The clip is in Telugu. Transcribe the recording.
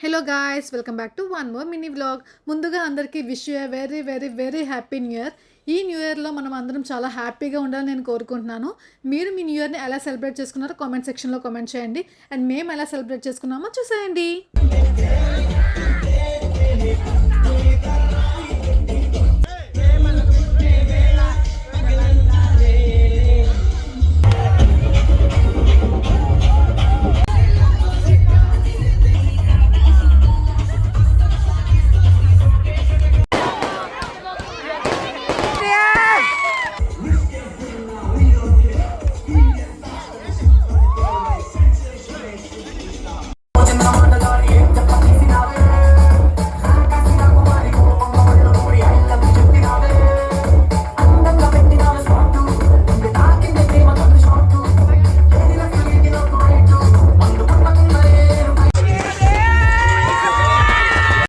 Hello guys welcome back to one more mini vlog ముందుగా అందరికీ wish you very very very happy new year ఈ న్యూ ఇయర్లో మనం అందరం చాలా హ్యాపీగా ఉండాలని నేను కోరుకుంటున్నాను. మీరు మీ న్యూ ఇయర్ని ఎలా సెలబ్రేట్ చేసుకున్నారో కామెంట్ సెక్షన్లో కామెంట్ చేయండి. అండ్ మేము ఎలా సెలబ్రేట్ చేసుకున్నామో చూసేయండి.